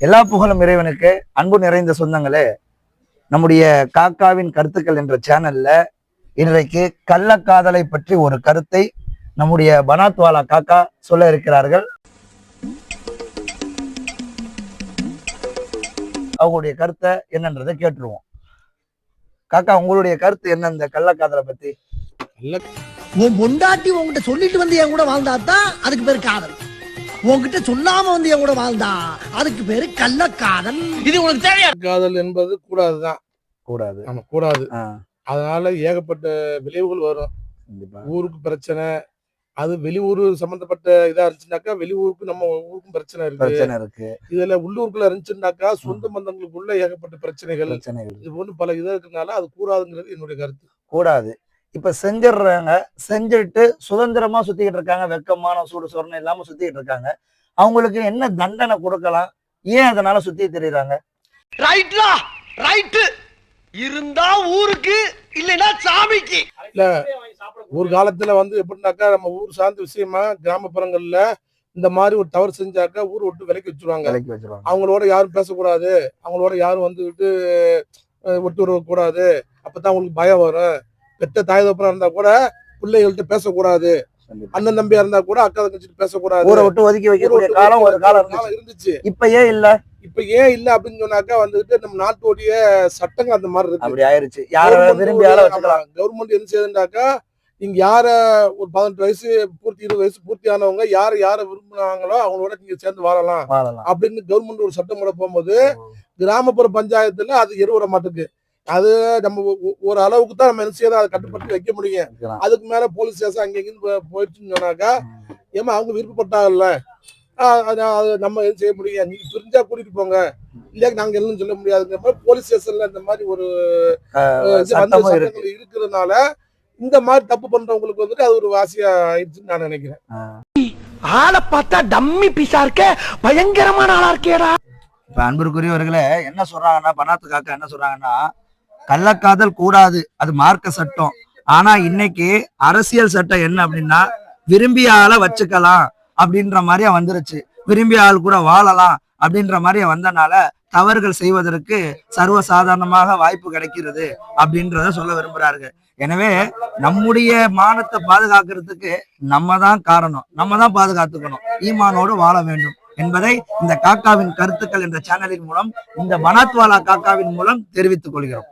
எல்லா புகழும் இறைவனுக்கு. அன்பு நிறைந்த சொந்தங்களே நம்முடைய காக்காவின் கருத்துக்கள் என்ற சேனல்ல இன்றைக்கு கள்ளக்காதலை பற்றி ஒரு கருத்தை நம்முடைய பனாத்வாலா காக்கா சொல்ல இருக்கிறார்கள். அவங்களுடைய கருத்தை என்னன்றதை கேட்டுருவோம். காக்கா உங்களுடைய கருத்து என்ன இந்த கள்ளக்காதலை பத்தி? உன் பொண்டாட்டி உன்கிட்ட சொல்லிட்டு வந்து என் கூட வாழ்ந்தா தான் அதுக்கு பேர் காதல். உன்கிட்ட சொல்லாம வந்து என் கூட வாழ்ந்தா? அதுக்கு பேரு கள்ளக்காதல். இது உனக்கு தேவையா? காதல் என்பது கூடாதுதான் கூடாது. நம்ம கூடாது. அதனால ஏகப்பட்ட விளைவுகள் வரும். ஊருக்கு பிரச்சனை. அது வெளியூர் சம்பந்தப்பட்ட இதா இருந்துச்சுனாக்கா வெளியூருக்கு நம்ம ஊருக்கும் பிரச்சனை இருக்கு. பிரச்சனை இருக்கு. இதுல உள்ளூருக்குள்ள இருந்துச்சுனாக்கா சொந்த பந்தங்களுக்குள்ள ஏகப்பட்ட பிரச்சனைகள். பிரச்சனைகள். இது போன்று பல இதா இருக்கனால அது கூடாதுங்கிறது என்னுடைய கருத்து. கூடாது. இப்ப செஞ்சிடுறாங்க செஞ்சுட்டு சுதந்திரமா சுத்திக்கிட்டு இருக்காங்க வெக்கமான சூடு சொரணம் இல்லாம சுத்திக்கிட்டு இருக்காங்க. அவங்களுக்கு என்ன தண்டனை கொடுக்கலாம்? ஏன் அதனால சுத்தி திரியுறாங்க? ரைட்லா ரைட்டு. இருந்தா ஊருக்கு இல்லைன்னா சாமிக்கு. ஒரு காலத்துல வந்து எப்படின்னாக்கா நம்ம ஊர் சார்ந்த விஷயமா கிராமப்புறங்கள்ல இந்த மாதிரி ஒரு தவறு செஞ்சாக்கா ஊர் விட்டு விலைக்கு வச்சிருவாங்க. விலைக்கு வச்சிருவாங்க. அவங்களோட யாரும் பேசக்கூடாது. அவங்களோட யாரும் வந்துட்டு உறவு கூடாது அப்பதான் அவங்களுக்கு பயம் வரும். பெத்த தாய் தப்பனா இருந்தா கூட பிள்ளைகள்கிட்ட பேசக்கூடாது. அண்ணன் தம்பியா இருந்தா கூட அக்கா தங்கச்சிட்டு பேசக்கூடாது. ஊரை விட்டு ஒதுக்கி வைக்கக்கூடிய காலம் ஒரு காலம் இருந்துச்சு. இப்ப ஏன் இல்ல? இப்ப ஏன் இல்ல அப்படின்னு சொன்னாக்கா வந்துட்டு நம்ம நாட்டுடைய சட்டங்கள் அந்த மாதிரி இருக்கு. அப்படி ஆயிருச்சு. யார விரும்பி கவர்மெண்ட் என்ன செய்யுதுன்னாக்கா நீங்க யார ஒரு பதினெட்டு வயசு பூர்த்தி இருபது வயசு பூர்த்தி ஆனவங்க யார யார விரும்புனாங்களோ அவங்களோட நீங்க சேர்ந்து வாழலாம். அப்படின்னு கவர்மெண்ட் ஒரு சட்டம் போகும்போது கிராமப்புற பஞ்சாயத்துல அது இருவர மாட்டுக்கு. அது நம்ம ஒரு அளவுக்கு தான் நம்ம என்ன செய்யறோம் அதை கட்டுப்படுத்தி வைக்க முடியும். அதுக்கு மேல போலீஸ் ஸ்டேஷன் அங்க போ- போயிடுச்சுன்னு சொன்னாக்கா ஏமா அவங்க விருப்பப்பட்டாங்கல்ல நம்ம எதுவும் செய்ய முடியும் நீங்க பிரிஞ்சா கூட்டிட்டு போங்க. இல்ல நாங்க எல்லாம் சொல்ல முடியாதுங்கிற மாதிரி போலீஸ் ஸ்டேஷன்ல இந்த மாதிரி ஒரு இருக்கிறதுனால இந்த மாதிரி தப்பு பண்றவங்களுக்கு வந்துட்டு அது ஒரு வாசியா ஆயிடுச்சுன்னு நான் நினைக்கிறேன். ஆளை பார்த்தா டம்மி பீஸா இருக்க பயங்கரமான ஆளா இருக்கேடா. இப்ப அன்பிற்குரியவர்களே என்ன சொல்றாங்கன்னா பனாத்து காக்கா என்ன சொல்றாங்கன்னா கள்ளக்காதல் கூடாது. அது மார்க்க சட்டம். ஆனா இன்னைக்கு அரசியல் சட்டம் என்ன அப்படின்னா விரும்பிய ஆளை வச்சுக்கலாம் அப்படின்ற மாதிரியா வந்துருச்சு. விரும்பிய ஆள் கூட வாழலாம் அப்படின்ற மாதிரியா வந்தனால தவறுகள் செய்வதற்கு சர்வசாதாரணமாக வாய்ப்பு கிடைக்கிறது அப்படின்றத சொல்ல விரும்புறாரு எனவே நம்முடைய மானத்தை பாதுகாக்கிறதுக்கு நம்ம தான் காரணம். நம்ம தான் பாதுகாத்துக்கணும். ஈமானோடு வாழ வேண்டும் என்பதை இந்த காக்காவின் கருத்துக்கள் என்ற சேனலின் மூலம் இந்த மனாத்வாலா காக்காவின் மூலம் தெரிவித்துக் கொள்கிறோம்.